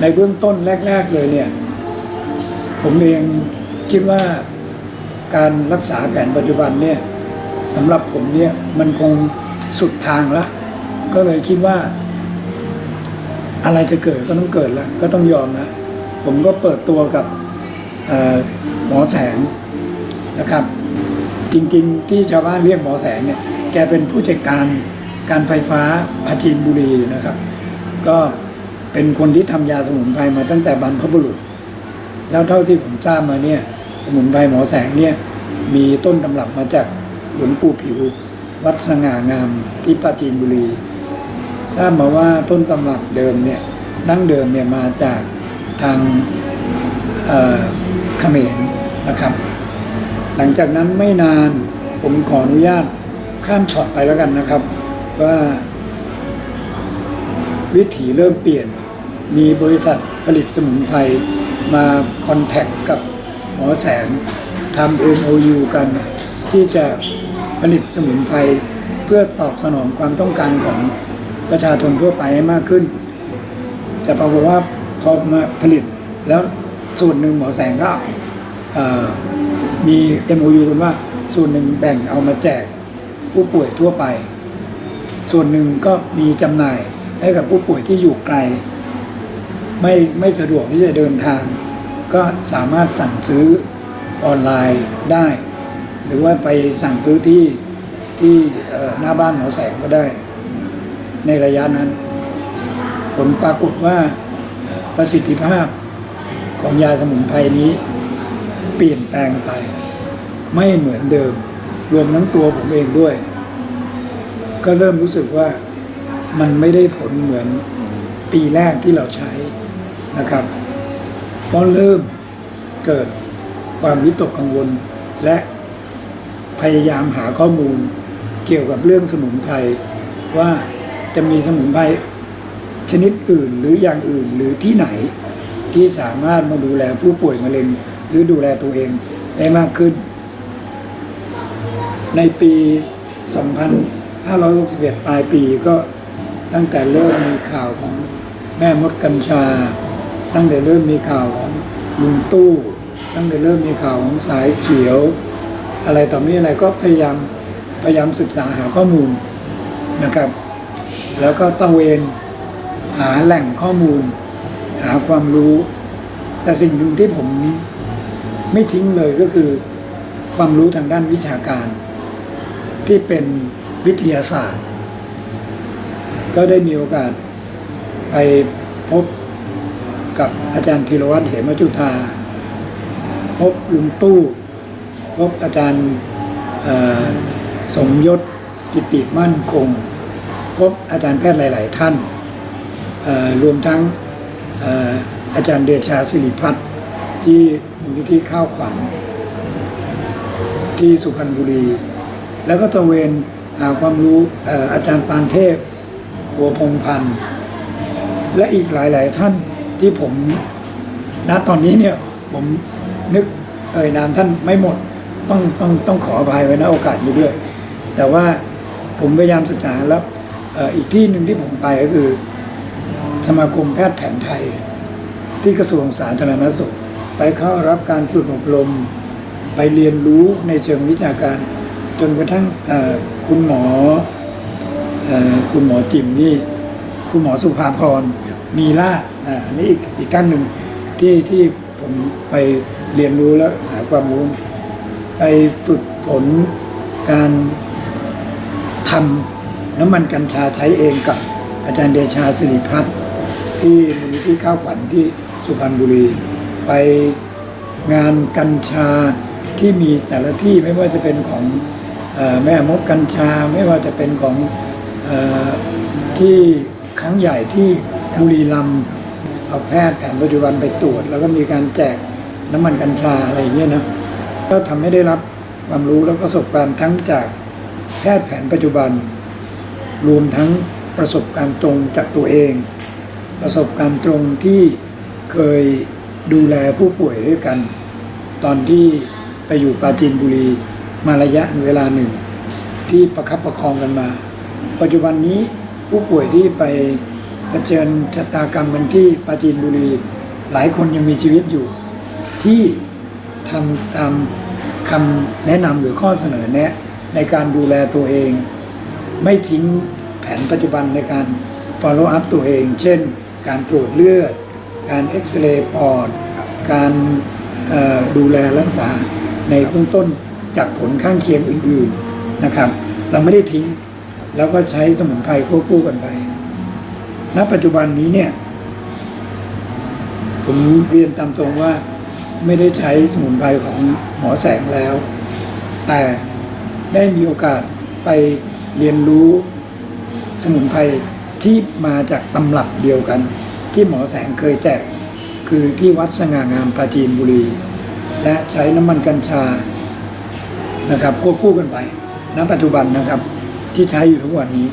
ในเบื้องต้นแรก ๆเลยเนี่ย ผมเองคิดว่าการรักษาแผนปัจจุบันเนี่ยสำหรับผมเนี่ยมันคงสุดทางละก็เลยคิดว่า อะไรจะเกิดก็ต้องเกิดล้วก็ต้องยอมนะผมก็เปิดตัวกับหมอแสงนะครับ จริงๆ ที่ชาวบ้านเรียกหมอแสงเนี่ยแกเป็นผู้จัดการการไฟฟ้าปราจีนบุรีนะครับ ก็ เป็นคนที่ทำยาสมุนไพรมาตั้งแต่บรรพบุรุษ แล้วเท่าที่ผมทราบมาเนี่ย สมุนไพรหมอแสงเนี่ย มีต้นตำรับมาจากหลวงปู่ผิว วัดสง่างามที่ปราจีนบุรี ทราบมาว่าต้นตำรับเดิมเนี่ยดั้งเดิมเนี่ยมาจากทางเอ่อเขมรนะครับ หลังจากนั้นไม่นานผมขออนุญาตข้ามช็อตไปแล้วกันนะครับ ว่าวิถีเริ่มเปลี่ยน มีบริษัทผลิตสมุนไพรมาคอนแทคกับหมอแสงทำ MOU กัน ที่จะผลิตสมุนไพรเพื่อตอบสนองความต้องการของประชาชนทั่วไปให้มากขึ้น แต่ปรากฏว่าพอมาผลิตแล้วส่วนหนึ่งหมอแสงก็เอ่อมี MOU กันว่าส่วนหนึ่งแบ่งเอามาแจกผู้ป่วยทั่วไป ส่วนหนึ่งก็มีจำหน่ายให้กับผู้ป่วยที่อยู่ไกล ไม่ไม่สะดวกที่จะเดินทาง ก็สามารถสั่งซื้อออนไลน์ได้ หรือว่าไปสั่งซื้อที่ที่หน้าบ้านหมอแสงก็ได้ ในระยะนั้น ผลปรากฏว่าประสิทธิภาพของยาสมุนไพรนี้ เปลี่ยนแปลงไป ไม่เหมือนเดิม รวมทั้งตัวผมเองด้วย ก็เริ่มรู้สึกว่ามันไม่ได้ผลเหมือนปีแรกที่เราใช้ นะครับก็เริ่มเกิดความวิตกกังวล และพยายามหาข้อมูลเกี่ยวกับเรื่องสมุนไพรว่าจะมีสมุนไพรชนิดอื่นหรืออย่างอื่นหรือที่ไหนที่สามารถมาดูแลผู้ป่วยมะเร็ง หรือดูแลตัวเองได้มากขึ้น ในปี 2561 ปลายปีก็ตั้งแต่เริ่มมีข่าวของแม่มดกัญชา ตั้งแต่เริ่มมีข่าวของลุงตู้ ตั้งแต่เริ่มมีข่าวของสายเขียว อะไรต่อมีอะไรก็พยายามพยายามศึกษาหาข้อมูลนะครับ แล้วก็ตะเวนหาแหล่งข้อมูล หาความรู้ แต่สิ่งหนึ่งที่ผมไม่ทิ้งเลยก็คือความรู้ทางด้านวิชาการ ที่เป็นวิทยาศาสตร์ ก็ได้มีโอกาสไปพบ กับอาจารย์ธีรวัตรเหมจุธาพบลุงตู้ พบอาจารย์สมยศกิติมั่นคง พบอาจารย์แพทย์หลาย ๆ ท่าน รวมทั้งอาจารย์เดชาสิริพัฒน์ที่มูลนิธิข้าวขวัญที่สุพรรณบุรี แล้วก็ตระเวนหาความรู้เอ่ออาจารย์ปานเทพหัวพงพันธ์และอีกหลาย ๆ ท่าน ที่ผมณตอนนี้เนี่ยผมนึกเอ่ยนามท่านไม่หมดต้องต้องต้องขออภัยไว้นะโอกาสนี้ด้วย แต่ว่าผมพยายามศึกษาแล้วเอ่ออีกที่หนึ่งที่ผมไปก็คือ สมาคมแพทย์แผนไทย ที่กระทรวงสาธารณสุข ไปเข้ารับการฝึกอบรม ไปเรียนรู้ในเชิงวิชาการ จนกระทั่งเอ่อคุณหมอเอ่อคุณหมอจิมนี่ คุณหมอสุภาพรมีล่าภ อ่าอันนี้อีกอีกท่านหนึ่งที่ที่ผมไปเรียนรู้แล้วหาความรู้ ไปฝึกฝนการทำน้ำมันกัญชาใช้เองกับอาจารย์เดชาสิริพัฒน์ที่มูลนิธิข้าวขวัญที่สุพรรณบุรี ไปงานกัญชาที่มีแต่ละที่ไม่ว่าจะเป็นของอแม่มดกัญชาไม่ว่าจะเป็นของอที่ครั้งใหญ่ที่บุรีรัมย์ เอาแพทย์แผนปัจจุบันไปตรวจ แล้วก็มีการแจกน้ำมันกัญชาอะไรเงี้ยนะก็ทำให้ได้รับความรู้และประสบการณ์ทั้งจากแพทย์แผนปัจจุบัน รวมทั้งประสบการณ์ตรงจากตัวเอง ประสบการณ์ตรงที่เคยดูแลผู้ป่วยด้วยกัน ตอนที่ไปอยู่ปราจีนบุรีมาระยะเวลาหนึ่ง ที่ประคับประคองกันมา ปัจจุบันนี้ผู้ป่วยที่ไป เผชิญชะตากรรมกันที่ปราจีนบุรี หลายคนยังมีชีวิตอยู่ ที่ทำตามคำแนะนำหรือข้อเสนอแนะ ในการดูแลตัวเอง ไม่ทิ้งแผนปัจจุบันในการ follow up ตัวเอง เช่น การตรวจเลือด การเอ็กซเรย์ปอด การดูแลรักษาในเบื้องต้นจากผลข้างเคียงอื่น ๆนะครับ เราไม่ได้ทิ้ง แล้วก็ใช้สมุนไพรควบคู่กันไป ณปัจจุบันนี้เนี่ย ผมเรียนตามตรงว่าไม่ได้ใช้สมุนไพรของหมอแสงแล้ว แต่ได้มีโอกาสไปเรียนรู้สมุนไพรที่มาจากตำรับเดียวกัน ที่หมอแสงเคยแจก คือที่วัดสง่างามปราจีนบุรี และใช้น้ำมันกัญชานะครับควบคู่กันไปณปัจจุบันนะครับที่ใช้อยู่ทุกวันนี้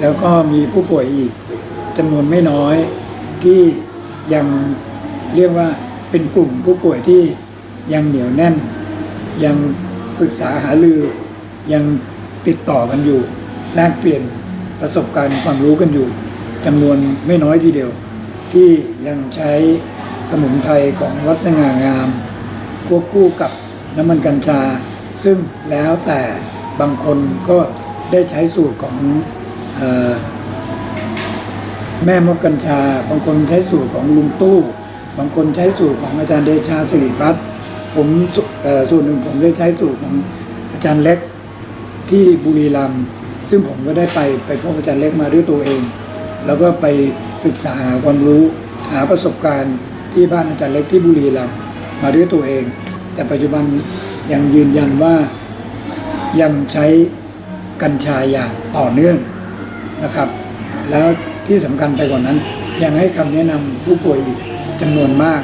แล้วก็มีผู้ป่วยอีก จำนวนไม่น้อยที่ยังเรียกว่าเป็นกลุ่มผู้ป่วยที่ยังเหนียวแน่น ยังปรึกษาหารือ ยังติดต่อกันอยู่ แลกเปลี่ยนประสบการณ์ความรู้กันอยู่จำนวนไม่น้อยทีเดียว ที่ยังใช้สมุนไพรของวัดสง่างาม ควบคู่กับน้ำมันกัญชา ซึ่งแล้วแต่บางคนก็ได้ใช้สูตรของ แม่มดกัญชา บางคนใช้สูตรของลุงตู้ บางคนใช้สูตรของอาจารย์เดชาสิริพัฒน์ผมสุเอ่อส่วนหนึ่งผมได้ใช้สูตรของอาจารย์เล็กที่บุรีรัมย์ซึ่งผมก็ได้ไปไปพบอาจารย์เล็กมาด้วยตัวเอง แล้วก็ไปศึกษาหาความรู้หาประสบการณ์ที่บ้านอาจารย์เล็กที่บุรีรัมย์มาด้วยตัวเอง แต่ปัจจุบันยังยืนยันว่ายังใช้กัญชาอย่างต่อเนื่องนะครับ แล้ว ที่สำคัญไปกว่านั้น ยังให้คำแนะนำผู้ป่วยอีกจำนวนมาก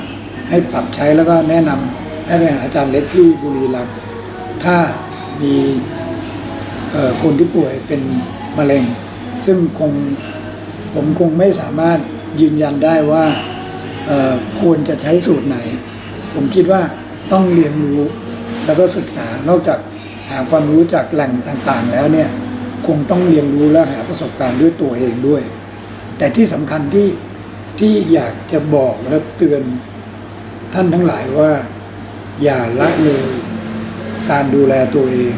ให้ปรับใช้แล้วก็แนะนำให้ไปหาอาจารย์เล็กที่บุรีรัมย์ถ้ามีคนที่ป่วยเป็นมะเร็ง ซึ่งคงผมคงไม่สามารถยืนยันได้ว่าควรจะใช้สูตรไหน ผมคิดว่าต้องเรียนรู้แล้วก็ศึกษานอกจากหาความรู้จากแหล่งต่างๆ แล้วเนี่ย คงต้องเรียนรู้และหาประสบการณ์ด้วยตัวเองด้วย แต่ที่สำคัญที่ที่อยากจะบอกและเตือนท่านทั้งหลายว่า อย่าละเลยการดูแลตัวเอง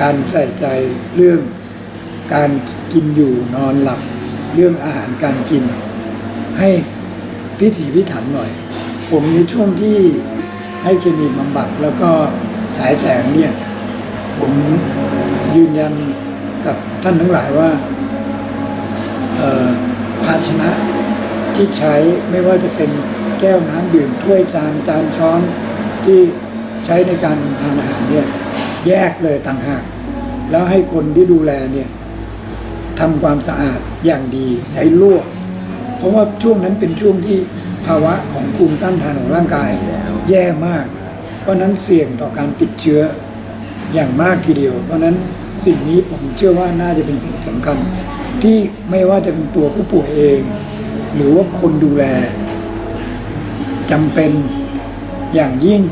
การใส่ใจเรื่องการกินอยู่นอนหลับ เรื่องอาหารการกิน ให้พิถีพิถันหน่อย ผมในช่วงที่ให้เคมีบำบัดแล้วก็ฉายแสงเนี่ย ผมยืนยันกับท่านทั้งหลายว่าเอ่อภา ชนะ ที่ใช้ไม่ว่าจะเป็นแก้วน้ำดื่มถ้วยจานจานช้อนที่ใช้ในการทานอาหารเนี่ยแยกเลยต่างหาก แล้วให้คนที่ดูแลเนี่ยทำความสะอาดอย่างดีใช้ลวกเพราะว่าช่วงนั้นเป็นช่วงที่ภาวะของภูมิต้านทานของร่างกาย แย่มาก เพราะนั้นเสี่ยงต่อการติดเชื้ออย่างมากทีเดียว เพราะนั้นสิ่งนี้ผมเชื่อว่าน่าจะเป็นสิ่งสำคัญ ที่ไม่ว่าจะเป็นตัวผู้ป่วยเอง หรือว่าคนดูแลจำเป็นอย่างยิ่ง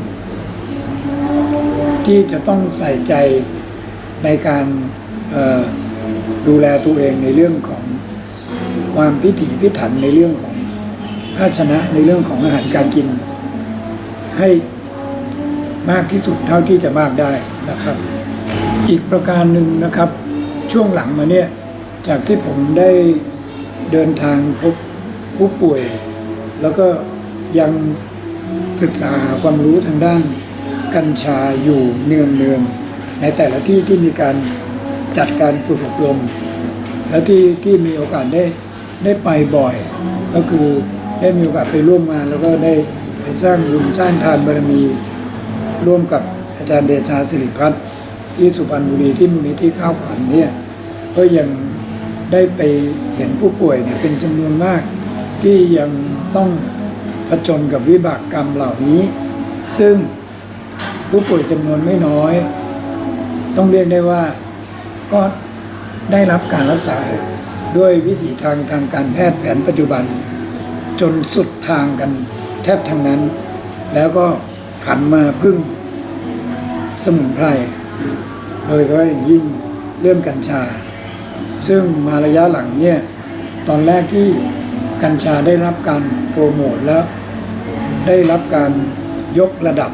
ที่จะต้องใส่ใจในการดูแลตัวเองในเรื่องของความพิถีพิถันในเรื่องของภาชนะในเรื่องของอาหารการกิน ให้มากที่สุดเท่าที่จะมากได้นะครับ อีกประการหนึ่งนะครับ ช่วงหลังมาเนี่ย จากที่ผมได้เดินทางพบผู้ป่วย แล้วก็ยังศึกษาหาความรู้ทางด้านกัญชาอยู่เนืองเนืองๆในแต่ละที่ที่มีการจัดการฝึกอบรม แล้วที่ที่มีโอกาสได้ได้ไปบ่อย ก็คือได้มีโอกาสไปร่วมงาน แล้วก็ได้ไปสร้างบุญสร้างทานบารมี ร่วมกับอาจารย์เดชาสิริพัฒน์ที่สุพรรณบุรีที่มูลนิธิข้าวขวัญเนี่ยก็ยัง ได้ไปเห็นผู้ป่วยเนี่ยเป็นจำนวนมาก ที่ยังต้องผจญกับวิบากกรรมเหล่านี้ ซึ่งผู้ป่วยจำนวนไม่น้อย ต้องเรียกได้ว่าก็ได้รับการรักษาด้วยวิถีทางทางการแพทย์แผนปัจจุบัน จนสุดทางกันแทบทั้งนั้น แล้วก็หันมาพึ่งสมุนไพรโดยเฉพาะอย่างยิ่งเรื่องกัญชา ซึ่งมาระยะหลังเนี่ยตอนแรกที่กัญชาได้รับการโปรโมทแล้ว ได้รับการยกระดับ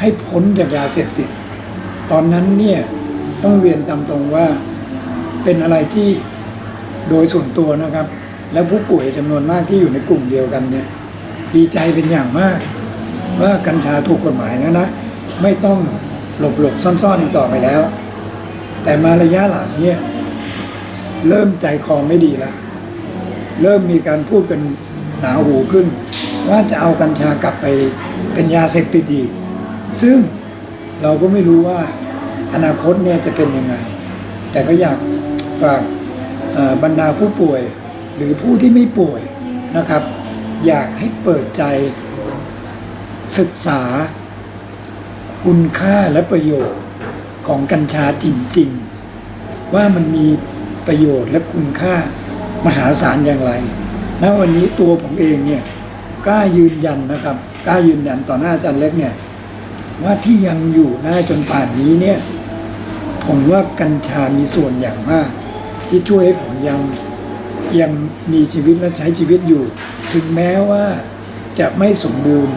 ให้พ้นจากยาเสพติด ตอนนั้นเนี่ยต้องเรียนตามตรงว่าเป็นอะไรที่โดยส่วนตัวนะครับ และผู้ป่วยจำนวนมากที่อยู่ในกลุ่มเดียวกันเนี่ยดีใจเป็นอย่างมาก ว่ากัญชาถูกกฎหมายแล้วนะ ไม่ต้องหลบหลบซ่อนๆอีกต่อไปแล้ว แต่มาระยะหลังเนี่ย เริ่มใจคอไม่ดีแล้ว เริ่มมีการพูดกันหนาหูขึ้น ว่าจะเอากัญชากลับไปเป็นยาเสพติดอีก ซึ่งเราก็ไม่รู้ว่าอนาคตเนี่ยจะเป็นยังไง แต่ก็อยากฝากบรรดาผู้ป่วยหรือผู้ที่ไม่ป่วยนะครับ อยากให้เปิดใจศึกษา คุณค่าและประโยชน์ของกัญชาจริง ๆ ว่ามันมี ประโยชน์และคุณค่ามหาศาลอย่างไรณวันนี้ตัวผมเองเนี่ยกล้ายืนยันนะครับกล้ายืนยันต่อหน้าอาจารย์เล็กเนี่ยว่าที่ยังอยู่หน้าจนป่านนี้เนี่ยผมว่ากัญชามีส่วนอย่างมาก ที่ช่วยให้ผมยังยังมีชีวิตและใช้ชีวิตอยู่ ถึงแม้ว่าจะไม่สมบูรณ์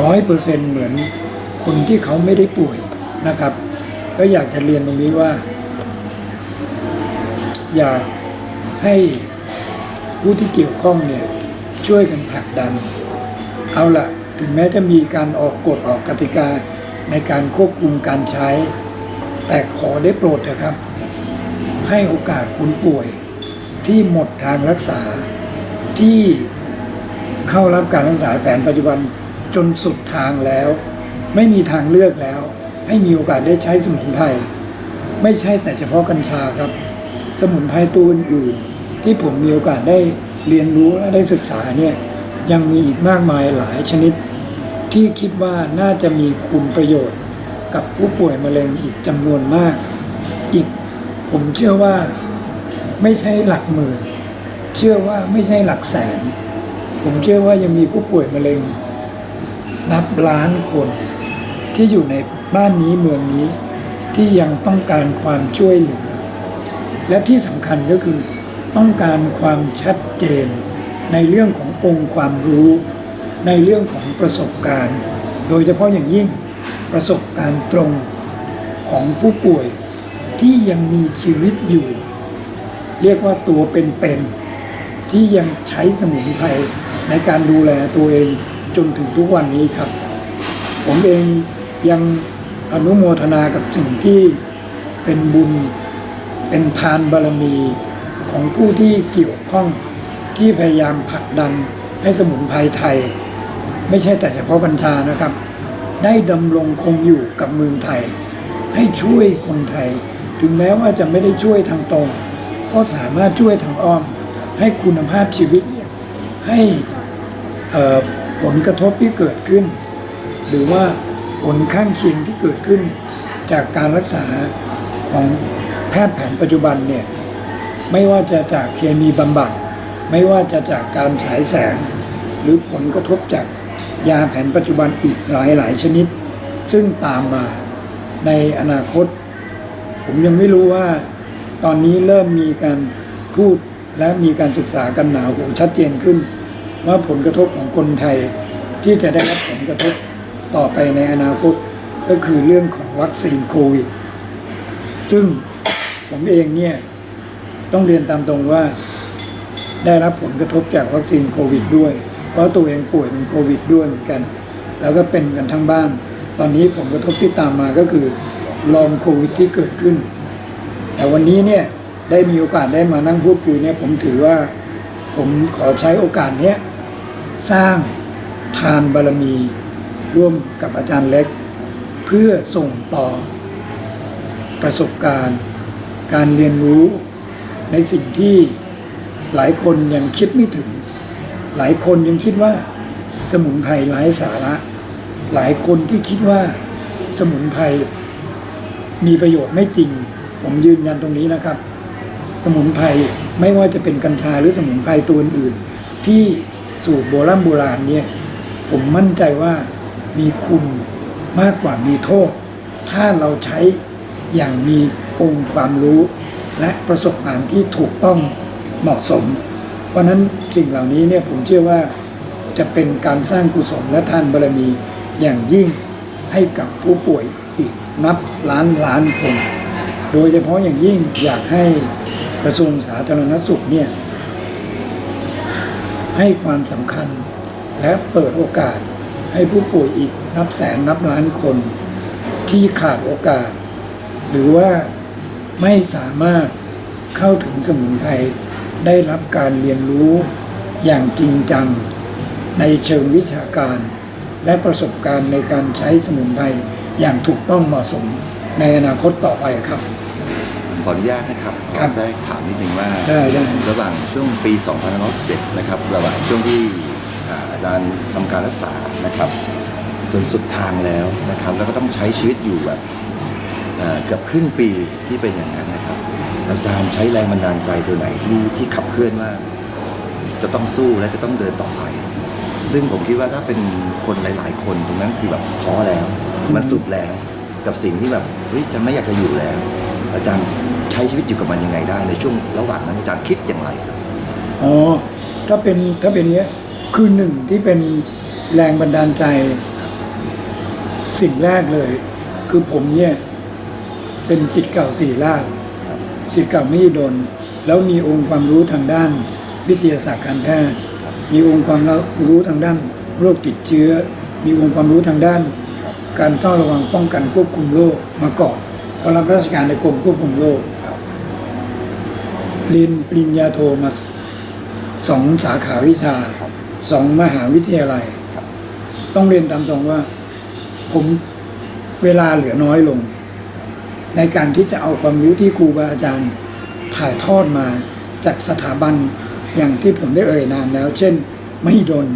ร้อยเปอร์เซ็นเหมือนคนที่เขาไม่ได้ป่วยนะครับ ก็อยากจะเรียนตรงนี้ว่า อยากให้ผู้ที่เกี่ยวข้องเนี่ยช่วยกันผลักดัน เอาละถึงแม้จะมีการออกกฎออกกติกาในการควบคุมการใช้ แต่ขอได้โปรดเถอะครับ ให้โอกาสคนป่วยที่หมดทางรักษาที่เข้ารับการรักษาแผนปัจจุบันจนสุดทางแล้ว ไม่มีทางเลือกแล้ว ให้มีโอกาสได้ใช้สมุนไพรไม่ใช่แต่เฉพาะกัญชาครับ สมุนไพรตัวอื่นๆที่ผมมีโอกาสได้เรียนรู้และได้ศึกษาเนี่ยยังมีอีกมากมายหลายชนิด ที่คิดว่าน่าจะมีคุณประโยชน์ กับผู้ป่วยมะเร็งอีกจำนวนมาก อีกผมเชื่อว่าไม่ใช่หลักหมื่น เชื่อว่าไม่ใช่หลักแสน ผมเชื่อว่ายังมีผู้ป่วยมะเร็ง นับล้านคนที่อยู่ในบ้านนี้เมืองนี้ที่ยังต้องการความช่วยเหลือ และที่สำคัญก็คือ ต้องการความชัดเจน ในเรื่องขององค์ความรู้ ในเรื่องของประสบการณ์ โดยเฉพาะอย่างยิ่งประสบการณ์ตรงของผู้ป่วยที่ยังมีชีวิตอยู่ เรียกว่าตัวเป็นๆที่ยังใช้สมุนไพรในการดูแลตัวเองจนถึงทุกวันนี้ครับ ผมเองยังอนุโมทนากับสิ่งที่เป็นบุญ เป็นทานบารมีของผู้ที่เกี่ยวข้องที่พยายามผลักดันให้สมุนไพรไทย ไม่ใช่แต่เฉพาะกัญชานะครับ ได้ดำรงคงอยู่กับเมืองไทย ให้ช่วยคนไทย ถึงแม้ว่าจะไม่ได้ช่วยทางตรง ก็สามารถช่วยทางอ้อม ให้คุณภาพชีวิตให้ผลกระทบที่เกิดขึ้น หรือว่าผลข้างเคียงที่เกิดขึ้น จากการรักษาของ แพทย์แผนปัจจุบันเนี่ยไม่ว่าจะจากเคมีบำบัด ไม่ว่าจะจากการฉายแสง หรือผลกระทบจากยาแผนปัจจุบันอีกหลายหลายชนิด ซึ่งตามมาในอนาคต ผมยังไม่รู้ว่า ตอนนี้เริ่มมีการพูดและมีการศึกษากันหนาหูชัดเจนขึ้น ว่าผลกระทบของคนไทยที่จะได้รับผลกระทบต่อไปในอนาคตก็คือเรื่องของวัคซีนโควิด ซึ่ง ผมเองเนี่ยต้องเรียนตามตรงว่า ได้รับผลกระทบจากวัคซีนโควิดด้วย เพราะตัวเองป่วยเป็นโควิดด้วยเหมือนกัน แล้วก็เป็นกันทั้งบ้าน ตอนนี้ผลกระทบที่ตามมาก็คือลองโควิดที่เกิดขึ้น แต่วันนี้เนี่ยได้มีโอกาสได้มานั่งพูดคุยเนี่ยผมถือว่าผมขอใช้โอกาสเนี้ยสร้างทานบารมี ร่วมกับอาจารย์เล็ก เพื่อส่งต่อประสบการณ์ การเรียนรู้ในสิ่งที่หลายคนยังคิดไม่ถึง หลายคนยังคิดว่า สมุนไพรไร้สาระ หลายคนที่คิดว่าสมุนไพรมีประโยชน์ไม่จริง ผมยืนยันตรงนี้นะครับ สมุนไพรไม่ว่าจะเป็นกัญชาหรือสมุนไพรตัวอื่นๆที่สูตรโบราณโบราณเนี่ยผมมั่นใจว่ามีคุณมากกว่ามีโทษ ถ้าเราใช้อย่างมี องค์ความรู้ และประสบการณ์ที่ถูกต้องเหมาะสม เพราะนั้นสิ่งเหล่านี้เนี่ยผมเชื่อว่าจะเป็นการสร้างกุศลและทานบารมีอย่างยิ่งให้กับผู้ป่วยอีกนับล้านล้านคน โดยเฉพาะอย่างยิ่งอยากให้กระทรวงสาธารณสุขเนี่ยให้ความสำคัญและเปิดโอกาสให้ผู้ป่วยอีกนับแสนนับล้านคน ที่ขาดโอกาส หรือว่า ไม่สามารถเข้าถึงสมุนไพรได้รับการเรียนรู้อย่างจริงจัง ในเชิงวิชาการ และประสบการณ์ในการใช้สมุนไพรอย่างถูกต้องเหมาะสมในอนาคตต่อไปครับขออนุญาตนะครับขครัอบแทรกถามนิดนึงว่าได้ได้ระหว่างช่วงปี2511นะครับระหว่างช่วงที่อ่าอาจารย์ทำการรักษานะครับ จนสุดทางแล้วนะครับ แล้วก็ต้องใช้ชีวิตอยู่แบบเอ่อเกือบครึ่งปีที่เป็นอย่างนั้นนะครับ อาจารย์ใช้แรงบันดาลใจตัวไหนที่ที่ขับเคลื่อนว่า จะต้องสู้และจะต้องเดินต่อไป ซึ่งผมคิดว่าถ้าเป็นคนหลาย ๆ คนตรงนั้นคือแบบท้อแล้ว มันสุดแล้วกับสิ่งที่แบบเฮ้ยฉันไม่อยากจะอยู่แล้ว อาจารย์ใช้ชีวิตอยู่กับมันยังไงได้ ในช่วงระหว่างนั้นอาจารย์คิดอย่างไรครับอ๋อถ้าเป็นถ้าเป็นเนี้ยคือหนึ่งที่เป็นแรงบันดาลใจ สิ่งแรกเลย คือผมเนี่ย เป็นสิทธิ์เก่าสี่ราชครับสิทธิ์เก่าไม่ดน แล้วมีองค์ความรู้ทางด้านวิทยาศาสตร์การแพทย์ มีองค์ความรู้ทางด้านโรคติดเชื้อ มีองค์ความรู้ทางด้าน การเฝ้าระวังป้องกันควบคุมโรคมาก่อนเพราะรับราชการในกรมควบคุมโรคครับเรียนปริญญาโทมาสองสาขาวิชาครับสองมหาวิทยาลัยครับต้องเรียนตามตรงว่า ผมเวลาเหลือน้อยลง ในการที่จะเอาความรู้ที่ครูบาอาจารย์ถ่ายทอดมาจากสถาบันอย่างที่ผมได้เอ่ยนามแล้ว เช่น มหิดล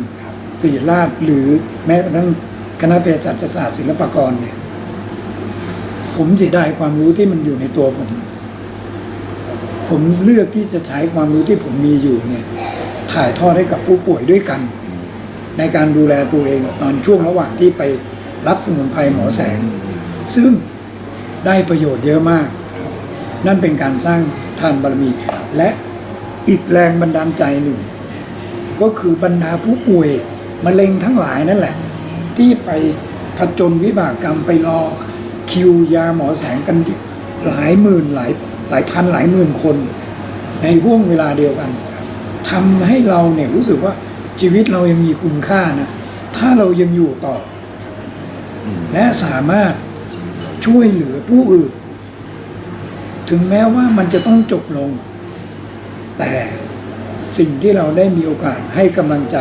ศิริราชหรือแม้กระทั่งคณะเภสัชศาสตร์ศิลปากรเนี่ย ผมเสียดายความรู้ที่มันอยู่ในตัวผม ผมเลือกที่จะใช้ความรู้ที่ผมมีอยู่เนี่ย ถ่ายทอดให้กับผู้ป่วยด้วยกัน ในการดูแลตัวเองตอนช่วงระหว่างที่ไปรับสมุนไพรหมอแสง ซึ่ง ได้ประโยชน์เยอะมาก นั่นเป็นการสร้างทานบารมี และอีกแรงบันดาลใจหนึ่ง ก็คือบรรดาผู้ป่วยมะเร็งทั้งหลายนั่นแหละ ที่ไปผจญวิบากกรรมไปรอคิวยาหมอแสงกันหลายหมื่นหลายหลายพันหลายหมื่นคน ในห่วงเวลาเดียวกันทำให้เราเนี่ยรู้สึกว่าชีวิตเรายังมีคุณค่านะ ถ้าเรายังอยู่ต่อ และสามารถ ช่วยเหลือผู้อื่น ถึงแม้ว่ามันจะต้องจบลง แต่สิ่งที่เราได้มีโอกาสให้กำลังใจ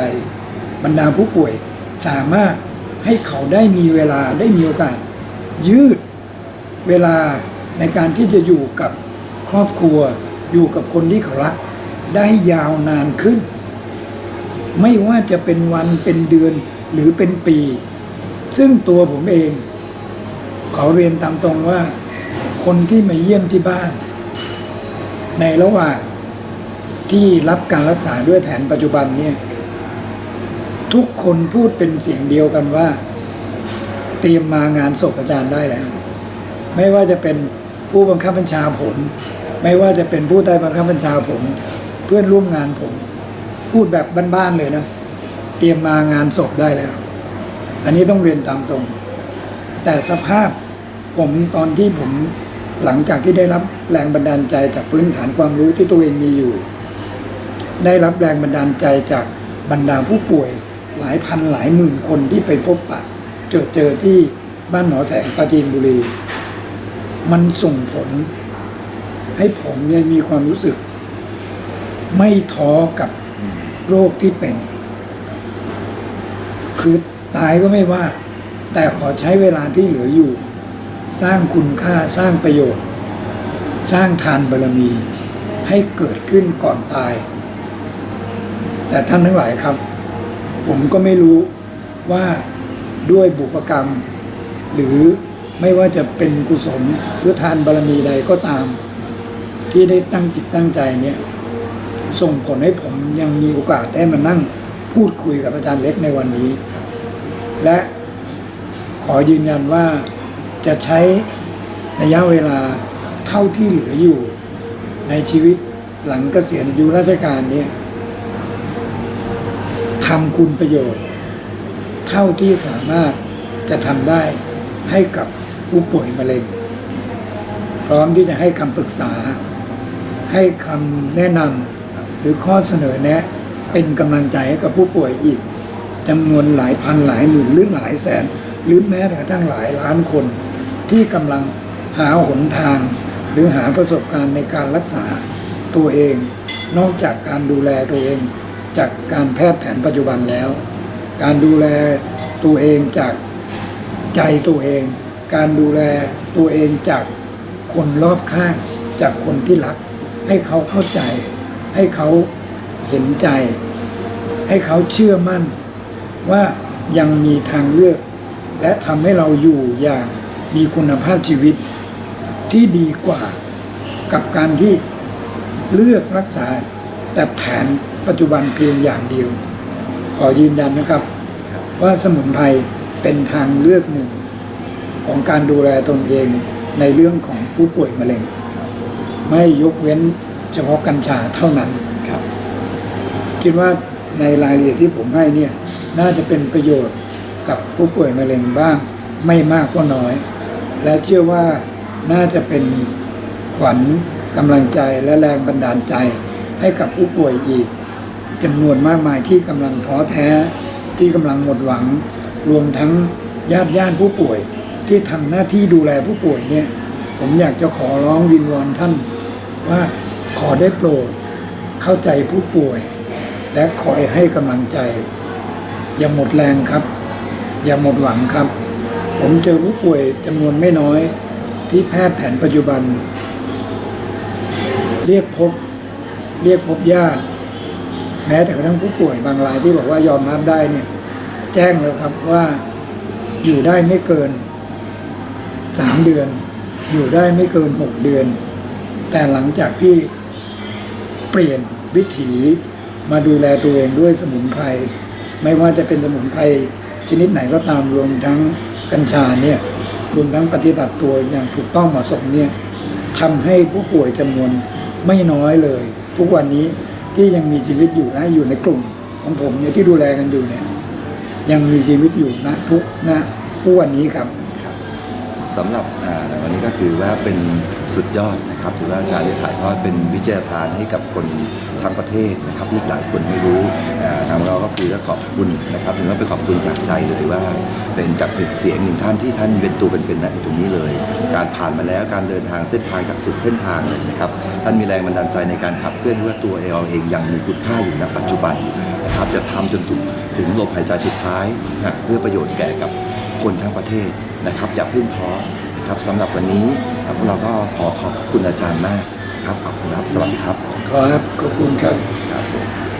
บรรดาผู้ป่วยสามารถให้เขาได้มีเวลาได้มีโอกาส ยืดเวลาในการที่จะอยู่กับครอบครัวอยู่กับคนที่เขารัก ได้ยาวนานขึ้น ไม่ว่าจะเป็นวันเป็นเดือนหรือเป็นปี ซึ่งตัวผมเอง ขอเรียนตามตรงว่า คนที่มาเยี่ยมที่บ้าน ในระหว่างที่รับการรักษาด้วยแผนปัจจุบันเนี่ย ทุกคนพูดเป็นเสียงเดียวกันว่า เตรียมมางานศพอาจารย์ได้แล้ว ไม่ว่าจะเป็นผู้บังคับบัญชาผม ไม่ว่าจะเป็นผู้ใต้บังคับบัญชาผม เพื่อนร่วมงานผม พูดแบบบ้านๆเลยนะ เตรียมมางานศพได้แล้ว อันนี้ต้องเรียนตามตรง แต่สภาพผมตอนที่ผมหลังจากที่ได้รับแรงบันดาลใจจากพื้นฐานความรู้ที่ตัวเองมีอยู่ ได้รับแรงบันดาลใจจากบรรดาผู้ป่วยหลายพันหลายหมื่นคนที่ไปพบปะเจอเจอที่บ้านหมอแสงปราจีนบุรี มันส่งผล ให้ผมเนี่ยมีความรู้สึก ไม่ท้อกับโรคที่เป็น คือตายก็ไม่ว่า แต่ขอใช้เวลาที่เหลืออยู่ สร้างคุณค่าสร้างประโยชน์ สร้างทานบารมีให้เกิดขึ้นก่อนตาย แต่ท่านทั้งหลายครับ ผมก็ไม่รู้ว่าด้วยบุพกรรม หรือไม่ว่าจะเป็นกุศลหรือทานบารมีใดก็ตาม ที่ได้ตั้งจิตตั้งใจเนี่ยส่งผลให้ผมยังมีโอกาสได้มานั่งพูดคุยกับอาจารย์เล็กในวันนี้ และ ขอยืนยันว่าจะใช้ระยะเวลาเท่าที่เหลืออยู่ในชีวิตหลังเกษียณอายุราชการเนี่ยทำคุณประโยชน์ เท่าที่สามารถจะทำได้ให้กับผู้ป่วยมะเร็ง พร้อมที่จะให้คำปรึกษา ให้คำแนะนำหรือข้อเสนอแนะ เป็นกำลังใจให้กับผู้ป่วยอีกจำนวนหลายพันหลายหมื่นหรือหลายแสน หรือแม้แต่กระทั่งหลายล้านคน ที่กำลังหาหนทาง หรือหาประสบการณ์ในการรักษาตัวเอง นอกจากการดูแลตัวเอง จากการแพทย์แผนปัจจุบันแล้ว การดูแลตัวเองจากใจตัวเอง การดูแลตัวเองจากคนรอบข้าง จากคนที่รัก ให้เขาเข้าใจ ให้เขาเห็นใจ ให้เขาเชื่อมั่นว่ายังมีทางเลือก และทำให้เราอยู่อย่างมีคุณภาพชีวิตที่ดีกว่ากับการที่เลือกรักษา แต่แผนปัจจุบันเพียงอย่างเดียว ขอยืนยันนะครับ ว่าสมุนไพรเป็นทางเลือกหนึ่ง ของการดูแลตนเองในเรื่องของผู้ป่วยมะเร็ง ไม่ยกเว้นเฉพาะกัญชาเท่านั้นครับคิดว่าในรายละเอียดที่ผมให้เนี่ย น่าจะเป็นประโยชน์ กับผู้ป่วยมะเร็งบ้าง ไม่มากก็น้อย และเชื่อว่าน่าจะเป็นขวัญกำลังใจและแรงบันดาลใจให้กับผู้ป่วยอีกจำนวนมากมายที่กำลังท้อแท้ ที่กำลังหมดหวัง รวมทั้งญาติญาติผู้ป่วยที่ทำหน้าที่ดูแลผู้ป่วยเนี่ย ผมอยากจะขอร้องวิงวอนท่าน ว่าขอได้โปรดเข้าใจผู้ป่วย และคอยให้กำลังใจ อย่าหมดแรงครับ อย่าหมดหวังครับ ผมเจอผู้ป่วยจำนวนไม่น้อยที่แพทย์แผนปัจจุบัน เรียกพบ เรียกพบญาติ แม้แต่กระทั่งผู้ป่วยบางรายที่บอกว่ายอมรับได้เนี่ย แจ้งแล้วครับว่าอยู่ได้ไม่เกินสามเดือน อยู่ได้ไม่เกินหกเดือน แต่หลังจากที่เปลี่ยนวิถีมาดูแลตัวเองด้วยสมุนไพรไม่ว่าจะเป็นสมุนไพร ชนิดไหนก็ตามรวมทั้งกัญชาเนี่ยรวมทั้งปฏิบัติตัวอย่างถูกต้องเหมาะสมเนี่ยทำให้ผู้ป่วยจำนวนไม่น้อยเลย ทุกวันนี้ที่ยังมีชีวิตอยู่นะอยู่ในกลุ่มของผมเนี่ยที่ดูแลกันอยู่เนี่ยยังมีชีวิตอยู่นะทุกนะทุกวันนี้ครับ สำหรับอ่าวันนี้ก็คือว่าเป็นสุดยอดนะครับถือว่าอาจารย์ได้ถ่ายทอดเป็นวิทยาทานให้กับคนทั้งประเทศนะครับที่หลายคนไม่รู้ทางเราก็คือขอบคุณนะครับถือว่าเป็นขอบคุณจากใจเลยว่า เป็นจากเสียงหนึ่งท่านที่ท่านเป็นตัวเป็นๆณตรงนี้เลย การผ่านมาแล้วการเดินทางเส้นทางจากสุดเส้นทางเลยนะครับท่านมีแรงบันดาลใจในการขับเคลื่อนว่าตัวเราเองยังมีคุณค่าอยู่ณปัจจุบันนะครับจะทำจนถึงถึงลมหายใจสุดท้าย เพื่อประโยชน์แก่กับ คนทั้งประเทศนะครับ อย่าเพิ่งท้อนะครับสำหรับวันนี้ครับพวกเราก็ขอขอบคุณอาจารย์มากครับขอบคุณครับสวัสดีครับ ครับขอบคุณครับ ครับผม